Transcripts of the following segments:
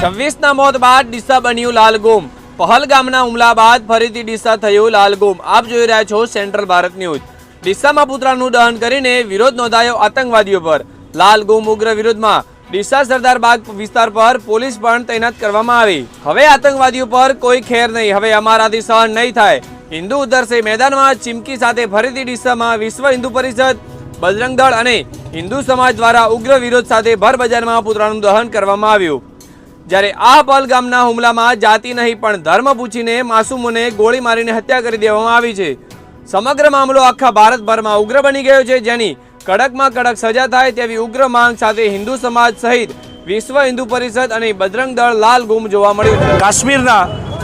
છવ્વીસના મોત બાદ ડીસા બન્યું લાલગુમ. પહલગામના હુમલા બાદ ફરીથી ડીસા થયું લાલગુમ. આપ જોઈ રહ્યા છો સેન્ટ્રલ ભારત ન્યૂઝ. ડીસામાં પુતળાનું દહન કરીને વિરોધ નોંધાયો આતંકવાદીઓ પર. લાલગુમ ઉગ્ર વિરોધમાં ડીસા સરદાર બાગ વિસ્તાર પર પોલીસ પણ તૈનાત કરવામાં આવી. હવે આતંકવાદીઓ પર કોઈ ખેર નહીં. હવે અમારાથી સહન નહીં થાય. હિન્દુ ઉધરસે મેદાનમાં ચીમકી સાથે ફરીથી ડીસામાં વિશ્વ હિન્દુ પરિષદ, બજરંગ દળ અને હિન્દુ સમાજ દ્વારા ઉગ્ર વિરોધ સાથે ભર બજારમાં પુતળાનું દહન કરવામાં આવ્યું. જ્યારે આ પહલગામના હુમલામાં જાતિ નહીં, પણ ધર્મ પૂછીને માસૂમોને ગોળી મારીને હત્યા કરી દેવામાં આવી છે. સમગ્ર મામલો આખા ભારતભરમાં ઉગ્ર બની ગયો છે, જેની કડકમાં કડક સજા થાય તેવી ઉગ્ર માંગ સાથે હિન્દુ સમાજ સહિત વિશ્વ હિન્દુ પરિષદ અને બજરંગ દળ લાલ ગુમ જોવા મળ્યું કાશ્મીરના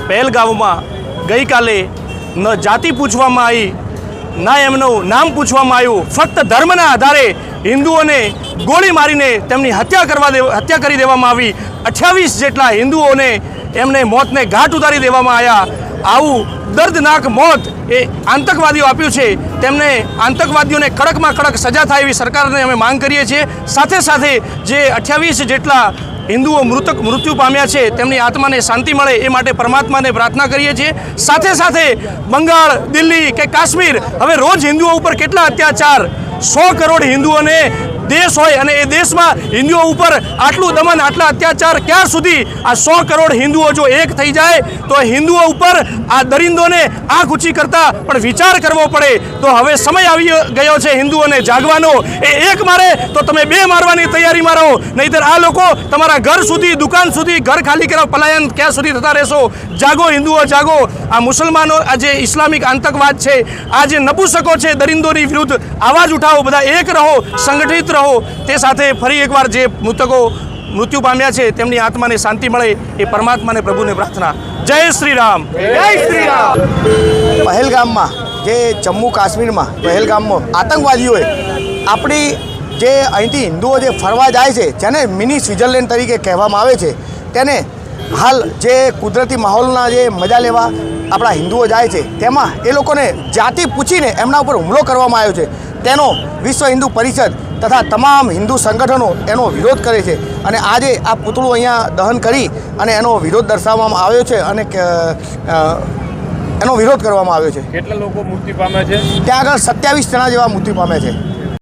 પહેલગામમાં ગઈકાલે ન જાતિ પૂછવામાં આવી, ના એમનું નામ પૂછવામાં આવ્યું, ફક્ત ધર્મના આધારે હિન્દુઓને ગોળી મારીને તેમની હત્યા કરવા હત્યા કરી દેવામાં આવી. અઠ્યાવીસ જેટલા હિન્દુઓને એમને મોતને ઘાટ ઉતારી દેવામાં આવ્યા. આવું દર્દનાક મોત એ આતંકવાદીઓ આપ્યું છે. તેમને આતંકવાદીઓને કડકમાં કડક સજા થાય એવી સરકારને અમે માંગ કરીએ છીએ. સાથે સાથે જે અઠ્યાવીસ જેટલા હિન્દુઓ મૃતક, મૃત્યુ પામ્યા છે, તેમની આત્માને શાંતિ મળે એ માટે પરમાત્માને પ્રાર્થના કરીએ છીએ. સાથે સાથે બંગાળ, દિલ્હી કે કાશ્મીર, હવે રોજ હિન્દુઓ ઉપર કેટલા અત્યાચાર સો કરોડ હિન્દુઓને દેશ હોય અને એ દેશમાં હિન્દુઓ ઉપર આટલું દમન, આટલા અત્યાચાર ક્યાં સુધી? આ સો કરોડ હિન્દુઓ જો એક થઈ જાય, તો હિન્દુઓ ઉપર આ દરિંદોને આંખ ઊંચી કરતા પણ વિચાર કરવો પડે. તો હવે સમય આવી ગયો છે હિન્દુઓને જાગવાનો. એ એક મારે, તો તમે બે મારવાની તૈયારીમાં મારો. નહીતર આ લોકો તમારા ઘર સુધી, દુકાન સુધી, ઘર ખાલી કરવા, પલાયન ક્યાં સુધી થતા રહેશો? જાગો હિન્દુઓ, જાગો. આ મુસલમાનો, આ જે ઇસ્લામિક આતંકવાદ છે, આ જે નપુસકો છે દરિંદોની વિરુદ્ધ, આવાજ ઉઠાવો, બધા એક રહો, સંગઠિત રહો. તે સાથે ફરી એકવાર જે મૃતકો મૃત્યુ પામ્યા છે તેમની આત્માને શાંતિ મળે એ પરમાત્માને પ્રભુને પ્રાર્થના. જય શ્રી રામ જય શ્રી રામ પહેલગામમાં જે જમ્મુ કાશ્મીરમાં પહેલગામમાં આતંકવાદીઓએ આપણી જે અહીંથી હિન્દુઓ જે ફરવા જાય છે જેને મિની સ્વિટ્ઝરલેન્ડ તરીકે કહેવામાં આવે છે તેને હાલ જે કુદરતી માહોલના જે મજા લેવા આપણા હિન્દુઓ જાય છે તેમાં એ લોકોને જાતિ પૂછીને એમના ઉપર હુમલો કરવામાં આવ્યો છે. તેનો વિશ્વ હિન્દુ પરિષદ તથા તમામ હિન્દુ સંગઠનો એનો વિરોધ કરે છે અને આજે આ પૂતળું અહીંયા દહન કરી અને એનો વિરોધ દર્શાવવામાં આવ્યો છે અને એનો વિરોધ કરવામાં આવ્યો છે. કેટલા લોકો મૃત્યુ પામ્યા છે? ત્યાં આગળ સત્યાવીસ જણા જેવા મૃત્યુ પામ્યા છે.